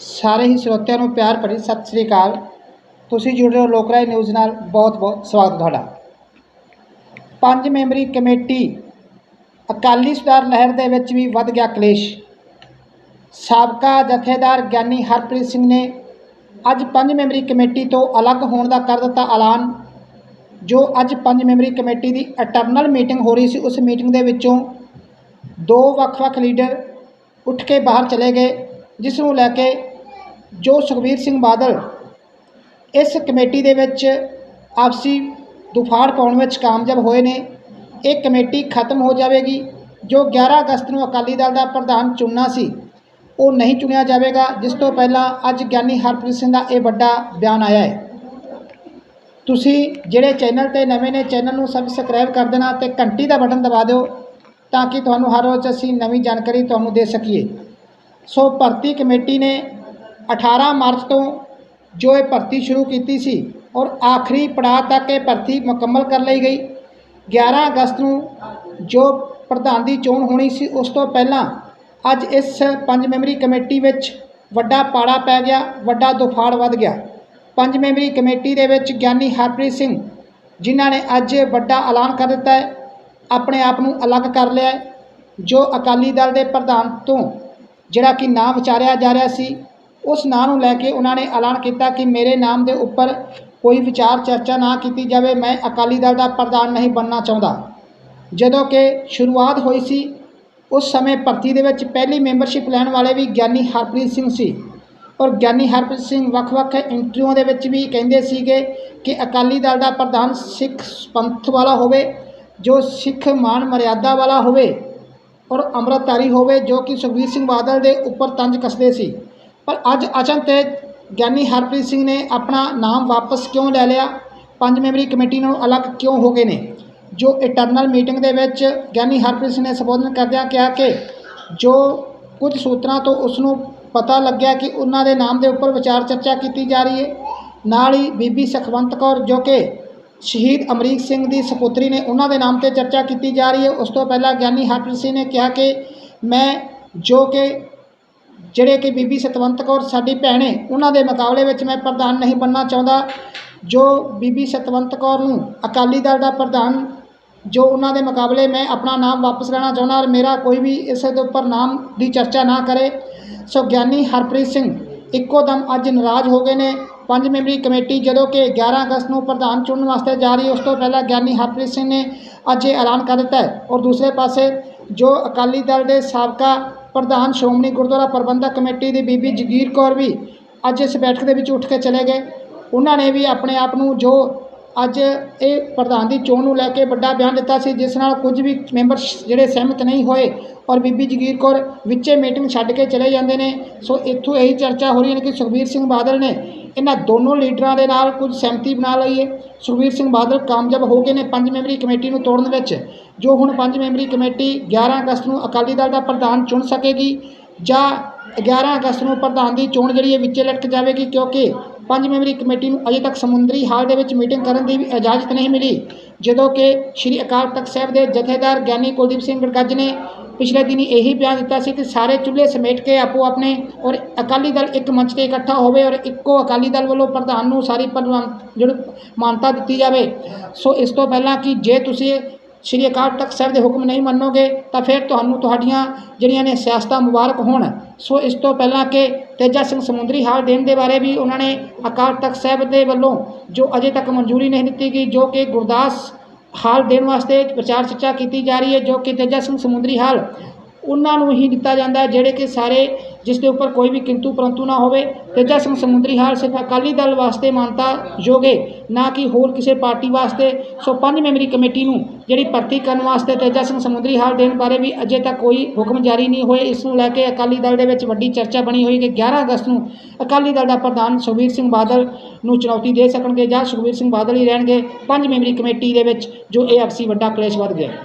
ਸਾਰੇ ਹੀ ਸਰੋਤਿਆਂ ਨੂੰ ਪਿਆਰ ਭਰੀ ਸਤਿ ਸ੍ਰੀ ਅਕਾਲ। ਤੁਸੀਂ ਜੁੜ ਰਹੇ ਹੋ ਲੋਕਰਾਏ ਨਿਊਜ਼ ਨਾਲ। ਬਹੁਤ ਬਹੁਤ ਸਵਾਗਤ ਤੁਹਾਡਾ। ਪੰਜ ਮੈਂਬਰੀ ਕਮੇਟੀ, ਅਕਾਲੀ ਸੁਧਾਰ ਲਹਿਰ ਦੇ ਵਿੱਚ ਵੀ ਵੱਧ ਗਿਆ ਕਲੇਸ਼। ਸਾਬਕਾ ਜਥੇਦਾਰ ਗਿਆਨੀ ਹਰਪ੍ਰੀਤ ਸਿੰਘ ਨੇ ਅੱਜ ਪੰਜ ਮੈਂਬਰੀ ਕਮੇਟੀ ਤੋਂ ਅਲੱਗ ਹੋਣ ਦਾ ਕਰ ਦਿੱਤਾ ਐਲਾਨ। ਜੋ ਅੱਜ ਪੰਜ ਮੈਂਬਰੀ ਕਮੇਟੀ ਦੀ ਅਟਰਨਲ ਮੀਟਿੰਗ ਹੋ ਰਹੀ ਸੀ, ਉਸ ਮੀਟਿੰਗ ਦੇ ਵਿੱਚੋਂ ਦੋ ਵੱਖ-ਵੱਖ ਲੀਡਰ ਉੱਠ ਕੇ ਬਾਹਰ ਚਲੇ ਗਏ, ਜਿਸ ਨੂੰ ਲੈ ਕੇ ਜੋ ਸੁਖਬੀਰ ਸਿੰਘ ਬਾਦਲ ਇਸ ਕਮੇਟੀ ਦੇ ਵਿੱਚ ਆਪਸੀ ਦੁਫਾੜ ਪਾਉਣ ਵਿੱਚ ਕਾਮਯਾਬ ਹੋਏ ਨੇ, ਇਹ ਕਮੇਟੀ ਖਤਮ ਹੋ ਜਾਵੇਗੀ। ਜੋ 11 ਅਗਸਤ ਨੂੰ ਅਕਾਲੀ ਦਲ ਦਾ ਪ੍ਰਧਾਨ ਚੁਣਨਾ ਸੀ, ਉਹ ਨਹੀਂ ਚੁਣਿਆ ਜਾਵੇਗਾ, ਜਿਸ ਤੋਂ ਪਹਿਲਾਂ ਅੱਜ ਗਿਆਨੀ ਹਰਪ੍ਰੀਤ ਸਿੰਘ ਦਾ ਇਹ ਵੱਡਾ ਬਿਆਨ ਆਇਆ ਹੈ। ਤੁਸੀਂ ਜਿਹੜੇ ਚੈਨਲ ਤੇ ਨਵੇਂ ਨੇ, ਚੈਨਲ ਨੂੰ ਸਬਸਕ੍ਰਾਈਬ ਕਰ ਦੇਣਾ ਤੇ ਘੰਟੀ ਦਾ ਬਟਨ ਦਬਾ ਦਿਓ, ਤਾਂ ਕਿ ਤੁਹਾਨੂੰ ਹਰ ਰੋਜ਼ ਅਸੀਂ ਨਵੀਂ ਜਾਣਕਾਰੀ ਤੁਹਾਨੂੰ ਦੇ ਸਕੀਏ। ਸੋ ਭਰਤੀ ਕਮੇਟੀ ਨੇ 18 ਮਾਰਚ ਤੋਂ ਜੋ ਇਹ ਭਰਤੀ ਸ਼ੁਰੂ ਕੀਤੀ ਸੀ ਔਰ ਆਖਰੀ ਪੜਾਅ ਤੱਕ ਇਹ ਭਰਤੀ ਮੁਕੰਮਲ ਕਰ ਲਈ ਗਈ। 11 ਅਗਸਤ ਨੂੰ ਜੋ ਪ੍ਰਧਾਨ ਦੀ ਚੋਣ ਹੋਣੀ ਸੀ, ਉਸ ਤੋਂ ਪਹਿਲਾਂ ਅੱਜ ਇਸ ਪੰਜ ਮੈਂਬਰੀ ਕਮੇਟੀ ਵਿੱਚ ਵੱਡਾ ਪਾੜਾ ਪੈ ਗਿਆ, ਵੱਡਾ ਦੁਫਾੜ ਵੱਧ ਗਿਆ। ਪੰਜ ਮੈਂਬਰੀ ਕਮੇਟੀ ਦੇ ਵਿੱਚ ਗਿਆਨੀ ਹਰਪ੍ਰੀਤ ਸਿੰਘ, ਜਿਨ੍ਹਾਂ ਨੇ ਅੱਜ ਵੱਡਾ ਐਲਾਨ ਕਰ ਦਿੱਤਾ ਹੈ, ਆਪਣੇ ਆਪ ਨੂੰ ਅਲੱਗ ਕਰ ਲਿਆ ਜੋ ਅਕਾਲੀ ਦਲ ਦੇ ਪ੍ਰਧਾਨ ਤੋਂ ਜਿਹੜਾ ਕਿ ਨਾਮ ਵਿਚਾਰਿਆ ਜਾ ਰਿਹਾ ਸੀ ਉਸ ਨਾਂ ਨੂੰ ਲੈ ਕੇ ਉਹਨਾਂ ਨੇ ਐਲਾਨ ਕੀਤਾ ਕਿ ਮੇਰੇ ਨਾਮ ਦੇ ਉੱਪਰ ਕੋਈ ਵਿਚਾਰ ਚਰਚਾ ਨਾ ਕੀਤੀ ਜਾਵੇ, ਮੈਂ ਅਕਾਲੀ ਦਲ ਦਾ ਪ੍ਰਧਾਨ ਨਹੀਂ ਬਣਨਾ ਚਾਹੁੰਦਾ। ਜਦੋਂ ਕਿ ਸ਼ੁਰੂਆਤ ਹੋਈ ਸੀ, ਉਸ ਸਮੇਂ ਭਰਤੀ ਦੇ ਵਿੱਚ ਪਹਿਲੀ ਮੈਂਬਰਸ਼ਿਪ ਲੈਣ ਵਾਲੇ ਵੀ ਗਿਆਨੀ ਹਰਪ੍ਰੀਤ ਸਿੰਘ ਸੀ ਔਰ ਗਿਆਨੀ ਹਰਪ੍ਰੀਤ ਸਿੰਘ ਵੱਖ-ਵੱਖ ਇੰਟਰਵਿਊਆਂ ਦੇ ਵਿੱਚ ਵੀ ਕਹਿੰਦੇ ਸੀਗੇ ਕਿ ਅਕਾਲੀ ਦਲ ਦਾ ਪ੍ਰਧਾਨ ਸਿੱਖ ਪੰਥ ਵਾਲਾ ਹੋਵੇ, ਜੋ ਸਿੱਖ ਮਾਨ ਮਰਿਆਦਾ ਵਾਲਾ ਹੋਵੇ ਔਰ ਅੰਮ੍ਰਿਤਧਾਰੀ ਹੋਵੇ, ਜੋ ਕਿ ਸੁਖਬੀਰ ਸਿੰਘ ਬਾਦਲ ਦੇ ਉੱਪਰ ਤੰਜ ਕੱਸਦੇ ਸੀ। ਪਰ ਅੱਜ ਅਚਨ ਤੇ ਗਿਆਨੀ ਹਰਪ੍ਰੀਤ ਸਿੰਘ ਨੇ ਆਪਣਾ ਨਾਮ ਵਾਪਸ ਕਿਉਂ ਲੈ ਲਿਆ? ਪੰਜ ਮੈਂਬਰੀ ਕਮੇਟੀ ਨਾਲੋਂ ਅਲੱਗ ਕਿਉਂ ਹੋ ਗਏ ਨੇ? ਜੋ ਇਟਰਨਲ ਮੀਟਿੰਗ ਦੇ ਵਿੱਚ ਗਿਆਨੀ ਹਰਪ੍ਰੀਤ ਸਿੰਘ ਨੇ ਸੰਬੋਧਨ ਕਰਦਿਆਂ ਕਿਹਾ ਕਿ ਜੋ ਕੁਝ ਸੂਤਰਾਂ ਤੋਂ ਉਸ ਨੂੰ ਪਤਾ ਲੱਗਿਆ ਕਿ ਉਹਨਾਂ ਦੇ ਨਾਮ ਦੇ ਉੱਪਰ ਵਿਚਾਰ ਚਰਚਾ ਕੀਤੀ ਜਾ ਰਹੀ ਹੈ, ਨਾਲ ਹੀ ਬੀਬੀ ਸੁਖਵੰਤ ਕੌਰ ਜੋ ਕਿ ਸ਼ਹੀਦ ਅਮਰੀਕ ਸਿੰਘ ਦੀ ਸੁਪੁੱਤਰੀ ਨੇ ਉਹਨਾਂ ਦੇ ਨਾਮ ਤੇ ਚਰਚਾ ਕੀਤੀ ਜਾ ਰਹੀ ਹੈ, ਉਸ ਤੋਂ ਪਹਿਲਾਂ ਗਿਆਨੀ ਹਰਪ੍ਰੀਤ ਸਿੰਘ ਨੇ ਕਿਹਾ ਕਿ ਮੈਂ ਜੋ ਕਿ ਜਿਹੜੇ ਕਿ ਬੀਬੀ ਸਤਵੰਤ ਕੌਰ ਸਾਡੀ ਭੈਣੇ ਉਹਨਾਂ ਦੇ ਮੁਕਾਬਲੇ ਵਿੱਚ ਮੈਂ ਪ੍ਰਧਾਨ ਨਹੀਂ ਬਣਨਾ ਚਾਹੁੰਦਾ। ਜੋ ਬੀਬੀ ਸਤਵੰਤ ਕੌਰ ਨੂੰ ਅਕਾਲੀ ਦਲ ਦਾ ਪ੍ਰਧਾਨ, ਜੋ ਉਹਨਾਂ ਦੇ ਮੁਕਾਬਲੇ ਮੈਂ ਆਪਣਾ ਨਾਮ ਵਾਪਸ ਲੈਣਾ ਚਾਹੁੰਦਾ ਔਰ ਮੇਰਾ ਕੋਈ ਵੀ ਇਸ ਦੇ ਉੱਪਰ ਨਾਮ ਦੀ ਚਰਚਾ ਨਾ ਕਰੇ, ਸੋ ਗਿਆਨੀ ਹਰਪ੍ਰੀਤ ਸਿੰਘ ਇੱਕੋ ਦਮ ਅੱਜ ਨਾਰਾਜ਼ ਹੋ ਗਏ ਨੇ। ਪੰਜ ਮੈਂਬਰੀ ਕਮੇਟੀ ਜਦੋਂ ਕਿ 11 ਅਗਸਤ ਨੂੰ ਪ੍ਰਧਾਨ ਚੁਣਨ ਵਾਸਤੇ ਜਾ ਰਹੀ ਉਸ ਤੋਂ ਪਹਿਲਾਂ ਗਿਆਨੀ ਹਰਪ੍ਰੀਤ ਸਿੰਘ ਨੇ ਅੱਜ ਇਹ ਐਲਾਨ ਕਰ ਦਿੱਤਾ ਔਰ ਦੂਸਰੇ ਪਾਸੇ ਜੋ ਅਕਾਲੀ ਦਲ ਦੇ ਸਾਬਕਾ ਪ੍ਰਧਾਨ ਸ਼੍ਰੋਮਣੀ ਗੁਰਦੁਆਰਾ ਪ੍ਰਬੰਧਕ ਕਮੇਟੀ ਦੀ ਬੀਬੀ ਜਗੀਰ ਕੌਰ ਵੀ ਅੱਜ ਇਸ ਬੈਠਕ ਦੇ ਵਿੱਚ ਉੱਠ ਕੇ ਚਲੇ ਗਏ। ਉਹਨਾਂ ਨੇ ਵੀ ਆਪਣੇ ਆਪ ਨੂੰ ਜੋ ਅੱਜ ਇਹ ਪ੍ਰਧਾਨ ਦੀ ਚੋਣ ਨੂੰ ਲੈ ਕੇ ਵੱਡਾ ਬਿਆਨ ਦਿੱਤਾ ਸੀ, ਜਿਸ ਨਾਲ ਕੁਝ ਵੀ ਮੈਂਬਰ ਜਿਹੜੇ ਸਹਿਮਤ ਨਹੀਂ ਹੋਏ ਔਰ ਬੀਬੀ ਜਗੀਰ ਕੌਰ ਵਿੱਚੇ ਮੀਟਿੰਗ ਛੱਡ ਕੇ ਚਲੇ ਜਾਂਦੇ ਨੇ। ਸੋ ਇੱਥੋਂ ਇਹੀ ਚਰਚਾ ਹੋ ਰਹੀ ਹੈ ਕਿ ਸੁਖਬੀਰ ਸਿੰਘ ਬਾਦਲ ਨੇ ਇਹਨਾਂ ਦੋਨੋਂ ਲੀਡਰਾਂ ਦੇ ਨਾਲ ਕੁਝ ਸਹਿਮਤੀ ਬਣਾ ਲਈ ਹੈ। ਸੁਖਬੀਰ ਸਿੰਘ ਬਾਦਲ ਕਾਮਯਾਬ ਹੋ ਗਏ ਨੇ ਪੰਜ ਮੈਂਬਰੀ ਕਮੇਟੀ ਨੂੰ ਤੋੜਨ ਵਿੱਚ। ਜੋ ਹੁਣ ਪੰਜ ਮੈਂਬਰੀ ਕਮੇਟੀ 11 ਅਗਸਤ ਨੂੰ ਅਕਾਲੀ ਦਲ ਦਾ ਪ੍ਰਧਾਨ ਚੁਣ ਸਕੇਗੀ ਜਾਂ 11 ਅਗਸਤ ਨੂੰ ਪ੍ਰਧਾਨ ਦੀ ਚੋਣ ਜਿਹੜੀ ਹੈ ਵਿੱਚੇ ਲਟਕ ਜਾਵੇਗੀ ਕਿਉਂਕਿ ਪੰਜ ਮੈਂਬਰੀ ਕਮੇਟੀ ਨੂੰ ਅਜੇ ਤੱਕ ਸਮੁੰਦਰੀ ਹਾਲ ਦੇ ਵਿੱਚ ਮੀਟਿੰਗ ਕਰਨ ਦੀ ਵੀ ਇਜਾਜ਼ਤ ਨਹੀਂ ਮਿਲੀ। ਜਦੋਂ ਕਿ ਸ੍ਰੀ ਅਕਾਲ ਤਖਤ ਸਾਹਿਬ ਦੇ ਜਥੇਦਾਰ ਗਿਆਨੀ ਕੁਲਦੀਪ ਸਿੰਘ ਗੜਗੱਜ ਨੇ ਪਿਛਲੇ ਦਿਨੀ ਇਹੀ ਬਿਆਨ ਦਿੱਤਾ ਸੀ ਕਿ ਸਾਰੇ ਚੁੱਲ੍ਹੇ ਸਮੇਟ ਕੇ ਆਪੋ ਆਪਣੇ ਔਰ ਅਕਾਲੀ ਦਲ ਇੱਕ ਮੰਚ ਤੇ ਇਕੱਠਾ ਹੋਵੇ ਔਰ ਇੱਕੋ ਅਕਾਲੀ ਦਲ ਵੱਲੋਂ ਪ੍ਰਧਾਨ ਨੂੰ ਸਾਰੀ ਪ੍ਰਵਾਨ ਜਿਹੜੀ ਮਾਨਤਾ ਦਿੱਤੀ ਜਾਵੇ। ਸੋ ਇਸ ਤੋਂ ਪਹਿਲਾਂ ਕਿ ਜੇ ਤੁਸੀਂ ਸ਼੍ਰੀ ਅਕਾਲ ਤਖਤ ਸਾਹਿਬ ਦੇ ਹੁਕਮ ਨਹੀਂ ਮੰਨੋਗੇ, ਤਾਂ ਫਿਰ ਤੁਹਾਨੂੰ ਤੁਹਾਡੀਆਂ ਜਿਹੜੀਆਂ ਨੇ ਸਿਆਸਤਾਂ ਮੁਬਾਰਕ ਹੋਣ। ਸੋ ਇਸ ਤੋਂ ਪਹਿਲਾਂ ਕਿ ਤੇਜਾ ਸਿੰਘ ਸਮੁੰਦਰੀ ਹਾਲ ਦੇਣ ਦੇ ਬਾਰੇ ਵੀ ਉਹਨਾਂ ਨੇ ਅਕਾਲ ਤਖਤ ਸਾਹਿਬ ਦੇ ਵੱਲੋਂ ਜੋ ਅਜੇ ਤੱਕ ਮਨਜ਼ੂਰੀ ਨਹੀਂ ਦਿੱਤੀ ਗਈ, ਜੋ ਕਿ ਗੁਰਦਾਸ ਹਾਲ ਦੇਣ ਵਾਸਤੇ ਪ੍ਰਚਾਰ ਚਰਚਾ ਕੀਤੀ ਜਾ ਰਹੀ ਹੈ ਜੋ ਕਿ ਤੇਜਾ ਸਿੰਘ ਸਮੁੰਦਰੀ ਹਾਲ ਉਹਨਾਂ ਨੂੰ ਹੀ ਦਿੱਤਾ ਜਾਂਦਾ ਜਿਹੜੇ ਕਿ ਸਾਰੇ ਜਿਸ ਦੇ ਉੱਪਰ ਕੋਈ ਵੀ ਕਿੰਤੂ ਪਰੰਤੂ ਨਾ ਹੋਵੇ ਤੇਜਾ ਸਿੰਘ ਸਮੁੰਦਰੀ ਹਾਲ ਸਿਰਫ ਅਕਾਲੀ ਦਲ ਵਾਸਤੇ ਮਾਨਤਾ ਯੋਗੇ ਨਾ ਕਿ ਹੋਰ ਕਿਸੇ ਪਾਰਟੀ ਵਾਸਤੇ। ਸੋ ਪੰਜ ਮੈਂਬਰੀ ਕਮੇਟੀ ਨੂੰ ਜਿਹੜੀ ਭਰਤੀ ਕਰਨ ਵਾਸਤੇ ਤੇਜਾ ਸਿੰਘ ਸਮੁੰਦਰੀ ਹਾਲ ਦੇਣ ਬਾਰੇ ਵੀ ਅਜੇ ਤੱਕ ਕੋਈ ਹੁਕਮ ਜਾਰੀ ਨਹੀਂ ਹੋਏ, ਇਸ ਨੂੰ ਲੈ ਕੇ ਅਕਾਲੀ ਦਲ ਦੇ ਵਿੱਚ ਵੱਡੀ ਚਰਚਾ ਬਣੀ ਹੋਈ ਕਿ 11 ਅਗਸਤ ਨੂੰ ਅਕਾਲੀ ਦਲ ਦਾ ਪ੍ਰਧਾਨ ਸੁਖਬੀਰ ਸਿੰਘ ਬਾਦਲ ਨੂੰ ਚੁਣੌਤੀ ਦੇ ਸਕਣਗੇ ਜਾਂ ਸੁਖਬੀਰ ਸਿੰਘ ਬਾਦਲ ਹੀ ਰਹਿਣਗੇ। ਪੰਜ ਮੈਂਬਰੀ ਕਮੇਟੀ ਦੇ ਵਿੱਚ ਜੋ ਇਹ ਆਪਸੀ ਵੱਡਾ ਕਲੇਸ਼ ਵੱਧ ਗਿਆ।